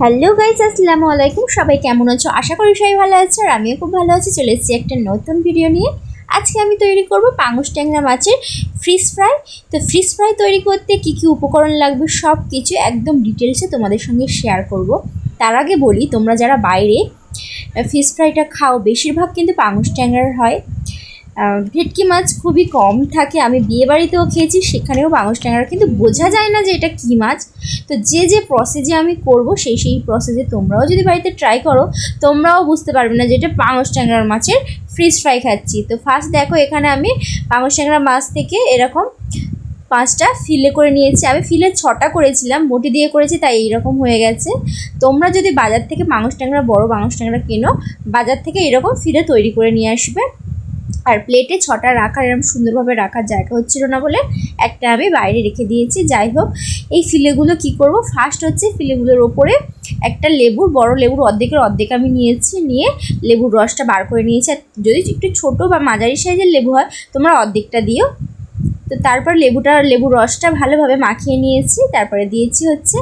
Hello guys, আসসালামু আলাইকুম। সবাই কেমন আছো? আশা করি সবাই ভালো আছো আর আমিও খুব ভালো আছি। চলে এসেছি একটা নতুন ভিডিও নিয়ে। আজকে আমি তৈরি করব পাঙুশ ট্যাংরা মাছের ফিশ ফ্রাই তো ফিশ ফ্রাই তৈরি করতে কি কি উপকরণ লাগবে সব কিছু একদম ডিটেলসে তোমাদের সঙ্গে শেয়ার করব। তার আগে বলি, তোমরা যারা বাইরে ফিশ ফ্রাইটা খাও, বেশিরভাগ কিন্তু পাঙুশ ট্যাংরার হয়। ভেটকি মাছ খুবই কম থাকে। আমি বিয়ে বাড়িতেও খেয়েছি, সেখানেও পাঙুশ ট্যাংরা। কিন্তু বোঝা যায় না যে এটা কী মাছ। তো যে যে প্রসেসে আমি করব, সেই সেই প্রসেসে তোমরাও যদি বাড়িতে ট্রাই করো, তোমরাও বুঝতে পারবে না যে এটা পাঙস ট্যাংরার মাছের ফ্রিজ ফ্রাই খাচ্ছি। তো ফার্স্ট দেখো, এখানে আমি পাঙস ট্যাংরা মাছ থেকে এরকম পাঁচটা ফিলে করে নিয়েছি। আমি ফিলে ছটা করেছিলাম বটি দিয়ে করেছি, তাই এইরকম হয়ে গেছে। তোমরা যদি বাজার থেকে মাংস ট্যাংরা বড় পাঙস ট্যাংরা কেনো, বাজার থেকে এরকম ফিলে তৈরি করে নিয়ে আসবে। আর প্লেটে ছটা রাখার এরকম সুন্দরভাবে রাখার জায়গা হচ্ছিল না বলে একটা আমি বাইরে রেখে দিয়েছি। যাই হোক, এই ফিলেগুলো কি করব? ফার্স্ট হচ্ছে ফিলেগুলোর ওপরে একটা লেবুর, বড় লেবুর অর্ধেকের অর্ধেক আমি নিয়েছি, নিয়ে লেবুর রসটা বার করে নিয়েছি। আর যদি একটু ছোট বা মাঝারি সাইজের লেবু হয়, তোমরা অর্ধেকটা দিও। তো তারপর লেবুটা, লেবুর রসটা ভালোভাবে মাখিয়ে নিয়েছি। তারপরে দিয়েছি হচ্ছে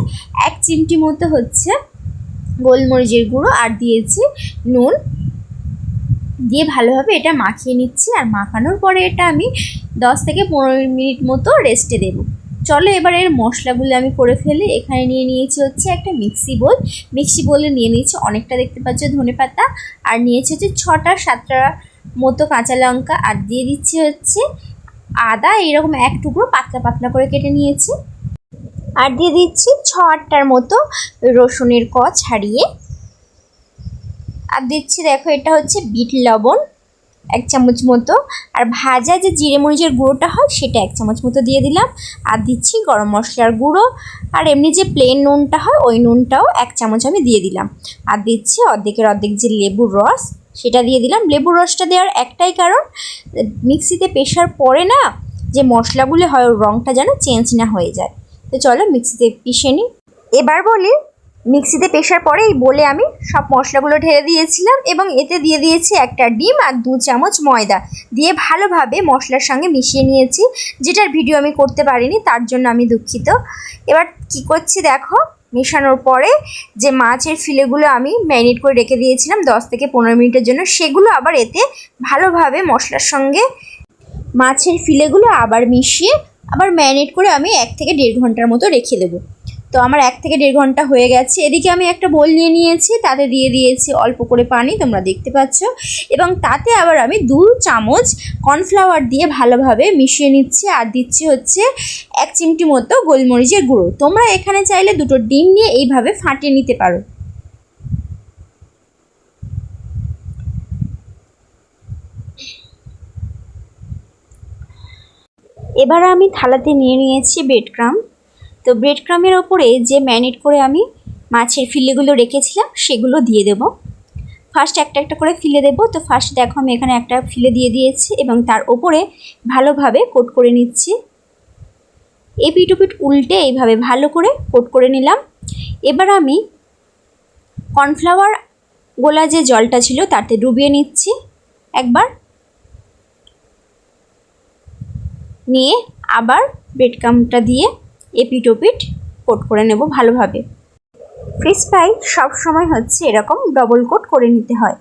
এক চিমটি মতো হচ্ছে গোলমরিচের গুঁড়ো, আর দিয়েছি নুন। দিয়ে ভালোভাবে এটা মাখিয়ে নিচ্ছি আর মাখানোর পরে এটা আমি দশ থেকে পনেরো মিনিট মতো রেস্টে দেবো। চলো এবার এর মশলাগুলো আমি করে ফেলি এখানে নিয়ে নিয়েছি হচ্ছে একটা মিক্সি বোল। মিক্সি বোলে নিয়ে নিয়েছি অনেকটা দেখতে পাচ্ছ ধনে পাতা আর নিয়েছি হচ্ছে ছটা সাতটা মতো কাঁচা লঙ্কা আর দিয়ে দিচ্ছি হচ্ছে আদা, এরকম এক টুকরো পাতলা পাতলা করে কেটে নিয়েছি। আর দিয়ে দিচ্ছি ছ আটটার মতো রসুনের ক ছাড়িয়ে আর দিচ্ছি দেখো, এটা হচ্ছে বিট লবণ, এক চামচ মতো। আর ভাজা যে জিরে মরিচের গুঁড়োটা হয়, সেটা এক চামচ মতো দিয়ে দিলাম। আর দিচ্ছি গরম মশলার গুঁড়ো। আর এমনি যে প্লেন নুনটা হয়, ওই নুনটাও এক চামচ আমি দিয়ে দিলাম। আর দিচ্ছি অর্ধেকের অর্ধেক যে লেবুর রস, সেটা দিয়ে দিলাম। লেবুর রসটা দেওয়ার একটাই কারণ, মিক্সিতে পেশার পরে না, যে মশলাগুলো হয় রঙটা যেন চেঞ্জ না হয়ে যায়। তো চলো মিক্সিতে পিষে নিই। এবার বলি মিক্সিতে পেশার পরে এই বলে আমি সব মশলাগুলো ঢেলে দিয়েছিলাম এবং এতে দিয়ে দিয়েছি একটা ডিম আর দু চামচ ময়দা। দিয়ে ভালোভাবে মশলার সঙ্গে মিশিয়ে নিয়েছি, যেটার ভিডিও আমি করতে পারিনি, তার জন্য আমি দুঃখিত। এবার কি করছি দেখো, মেশানোর পরে যে মাছের ফিলেগুলো আমি ম্যারিনেট করে রেখে দিয়েছিলাম, দশ থেকে পনেরো মিনিটের জন্য, সেগুলো আবার এতে ভালোভাবে মশলার সঙ্গে মাছের ফিলেগুলো আবার মিশিয়ে আবার ম্যারিনেট করে আমি এক থেকে দেড় ঘণ্টার মতো রেখে দেবো। তো আমার এক থেকে দেড় ঘণ্টা হয়ে গেছে। এদিকে আমি একটা বোল নিয়ে নিয়েছি, তাতে দিয়ে দিয়েছি অল্প করে পানি, তোমরা দেখতে পাচ্ছ। এবং তাতে আবার আমি দু চামচ কর্নফ্লাওয়ার দিয়ে ভালোভাবে মিশিয়ে নিচ্ছি আর দিচ্ছি হচ্ছে এক চিমটি মতো গোলমরিচের গুঁড়ো। তোমরা এখানে চাইলে দুটো ডিম নিয়ে এইভাবে ফাটিয়ে নিতে পারো। এবার আমি থালাতে নিয়ে নিয়েছি ব্রেড ক্রাম তো ব্রেড ক্রামের ওপরে যে ম্যারিনেট করে আমি মাছের ফিলেগুলো রেখেছিলাম, সেগুলো দিয়ে দেবো। ফার্স্ট একটা একটা করে ফিলে দেবো। তো ফার্স্ট দেখো আমি এখানে একটা ফিলে দিয়ে দিয়েছি এবং তার ওপরে ভালোভাবে কোট করে নিচ্ছি। এপিট ওপিট উল্টে এইভাবে ভালো করে কোট করে নিলাম। এবার আমি কর্নফ্লাওয়ার গোলা যে জলটা ছিল, তাতে ডুবিয়ে নিচ্ছি। একবার নিয়ে আবার ব্রেড দিয়ে এপিট ওপিট কোট করে নেব ভালোভাবে। ফ্রিজ ফ্রাই সব সময় হচ্ছে এরকম ডবল কোট করে নিতে হয়।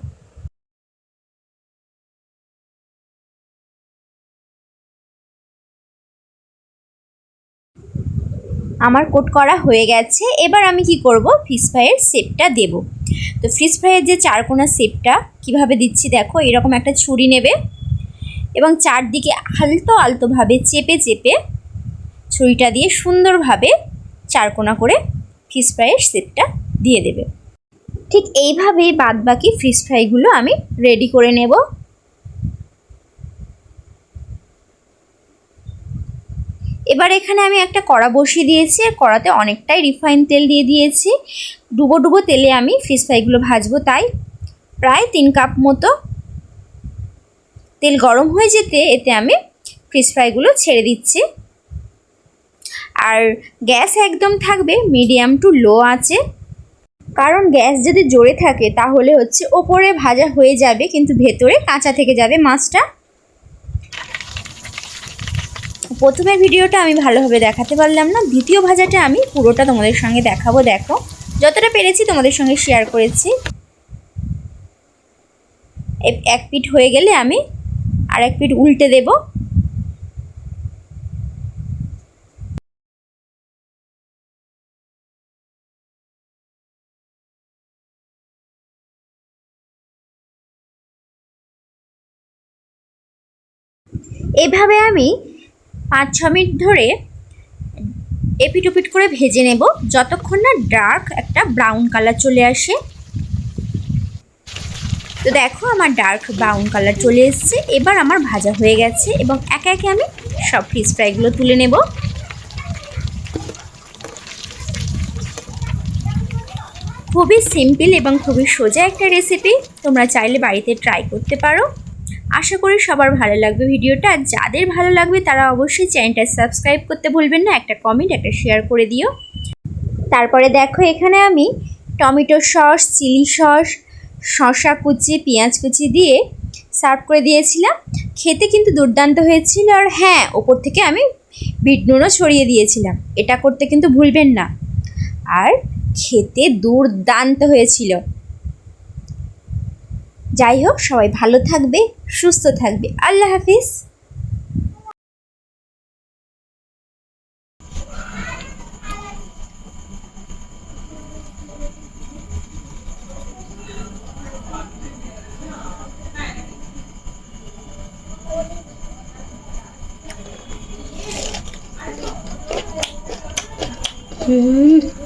আমার কোট করা হয়ে গেছে, এবার আমি কি করব? ফিশ ফ্রাইয়ের শেপটা দেব। তো ফিশ ফ্রাইয়ের যে চারকোনা শেপটা, কীভাবে দিচ্ছি দেখো, এরকম একটা ছুরি নেবে। এবং চারদিকে আলতো আলতোভাবে চেপে চেপে ছুরিটা দিয়ে সুন্দরভাবে চারকোনা করে ফিশ ফ্রাইয়ের শেপটা দিয়ে দেবে। ঠিক এইভাবেই বাদ বাকি ফিশ ফ্রাইগুলো আমি রেডি করে নেব। এবার এখানে আমি একটা কড়া বসিয়ে দিয়েছি, আর কড়াতে অনেকটাই রিফাইন তেল দিয়ে দিয়েছি। ডুবো ডুবো তেলে আমি ফিশ ফ্রাইগুলো ভাজবো, তাই প্রায় তিন কাপ মতো তেল গরম হয়ে যেতে এতে আমি ফিশ ফ্রাইগুলো ছেড়ে দিচ্ছি। আর গ্যাস একদম থাকবে মিডিয়াম টু লো আছে। কারণ গ্যাস যদি জোরে থাকে, তাহলে হচ্ছে ওপরে ভাজা হয়ে যাবে, কিন্তু ভেতরে কাঁচা থেকে যাবে মাছটা। প্রথমের ভিডিওটা আমি ভালোভাবে দেখাতে পারলাম না, দ্বিতীয় ভাজাটা আমি পুরোটা তোমাদের সঙ্গে দেখাবো, দেখো। যতটা পেরেছি তোমাদের সঙ্গে শেয়ার করেছি। এক পিঠ হয়ে গেলে আমি আর এক পিঠ উল্টে দেব। এভাবে আমি পাঁচ ছ মিনিট ধরে এপিট ওপিট করে ভেজে নেব। যতক্ষণ না ডার্ক একটা ব্রাউন কালার চলে আসে। তো দেখো আমার ডার্ক ব্রাউন কালার চলে এসেছে। এবার আমার ভাজা হয়ে গেছে এবং একে একে আমি সব ফিশ ফ্রাইগুলো তুলে নেব। খুবই সিম্পল এবং খুবই সোজা একটা রেসিপি। তোমরা চাইলে বাড়িতে ট্রাই করতে পারো। আশা করি সবার ভালো লাগবে ভিডিওটা। যাদের ভালো লাগবে তারা অবশ্যই চ্যানেলটা সাবস্ক্রাইব করতে ভুলবেন না, একটা কমেন্ট একটা শেয়ার করে দিও। তারপরে দেখো এখানে আমি টমেটো সস, চিলি সস শশা কুচি, পেঁয়াজ কুচি দিয়ে সার্ভ করে দিয়েছিলাম। খেতে কিন্তু দুর্দান্ত হয়েছিল আর হ্যাঁ ওপর থেকে আমি বিট নুনও ছড়িয়ে দিয়েছিলাম। এটা করতে কিন্তু ভুলবেন না। আর খেতে দুর্দান্ত হয়েছিল। যাই হোক সবাই ভালো থাকবে সুস্থ থাকবে। আল্লাহ হাফিজ। হুম।